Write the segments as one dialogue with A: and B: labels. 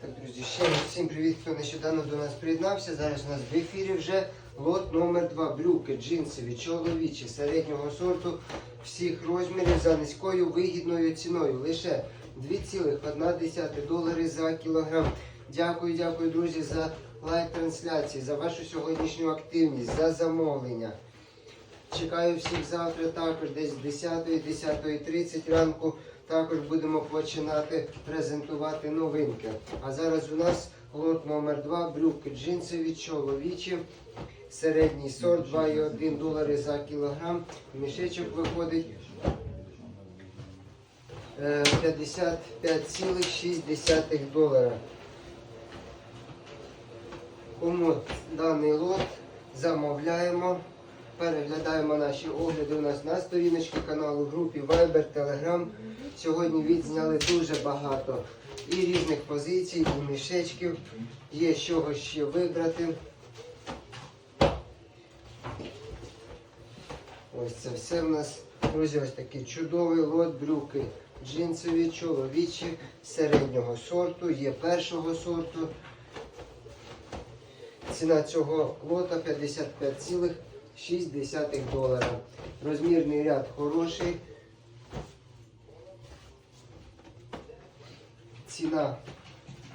A: Так, друзі, ще раз всім привіт, хто нещодавно до нас приєднався. Зараз у нас в ефірі вже лот номер 2 брюки, джинсові, чоловічі, середнього сорту всіх розмірів за низькою вигідною ціною. Лише 2,1 долари за кілограм. Дякую, дякую, друзі, за лайк трансляції, за вашу сьогоднішню активність, за замовлення. Чекаю всіх завтра також десь з 10 10.30 ранку. Також будемо починати презентувати новинки. А зараз у нас лот номер 2 брюки джинсові, чоловічі, середній сорт 2,1 долари за кілограм. Мішечок виходить е, 55,6 долара. Кому даний лот замовляємо. Переглядаємо наші огляди у нас на сторіночці каналу, групі Viber, Telegram. Сьогодні відзняли дуже багато і різних позицій, і мішечків. Є з чого ще вибрати. Ось це все в нас, друзі, ось такий чудовий лот брюки. Джинсові, чоловічі, середнього сорту, є першого сорту. Ціна цього лота 55,6 долара. Розмірний ряд хороший. Ціна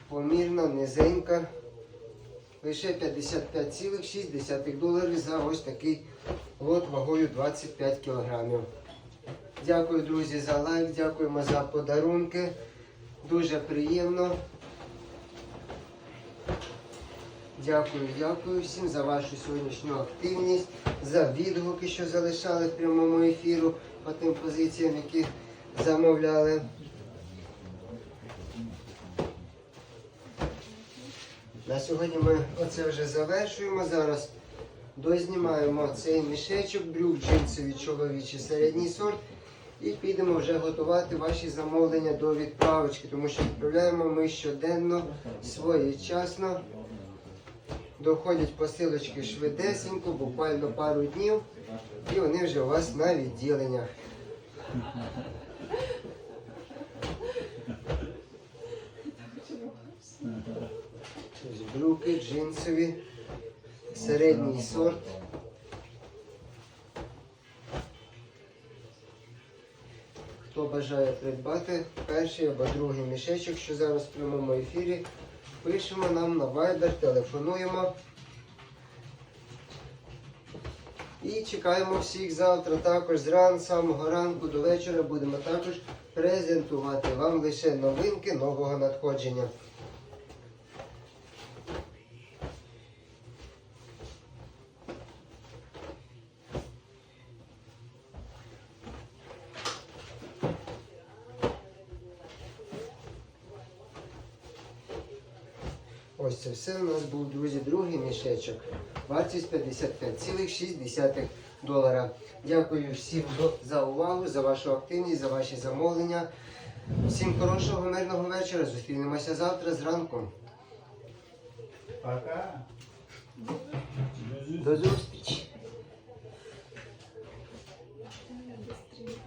A: помірна, низенька. Лише 55,6 доларів за ось такий лот вагою 25 кілограмів. Дякую, друзі, за лайк, дякуємо за подарунки. Дуже приємно. Дякую, дякую всім за вашу сьогоднішню активність, за відгуки, що залишали в прямому ефіру по тим позиціям, які замовляли. На сьогодні ми оце вже завершуємо. Зараз дознімаємо цей мішечок, брюк джинсові чоловічі середній сорт. І підемо вже готувати ваші замовлення до відправочки, тому що відправляємо ми щоденно своєчасно. Доходять посилочки швидесенько, буквально пару днів, і вони вже у вас на відділеннях. Ось Брюки джинсові, середній сорт. Хто бажає придбати перший або другий мішечок, що зараз в прямому ефірі, пишемо нам на Viber, телефонуємо. І чекаємо всіх завтра. Також з самого ранку до вечора будемо також презентувати вам лише новинки нового надходження. Ось це все у нас був, друзі, другий мішечок. Вартість 55,6 долара. Дякую всім за увагу, за вашу активність, за ваші замовлення. Всім хорошого, мирного вечора. Зустрінемося завтра зранку.
B: Пока.
A: До зустрічі!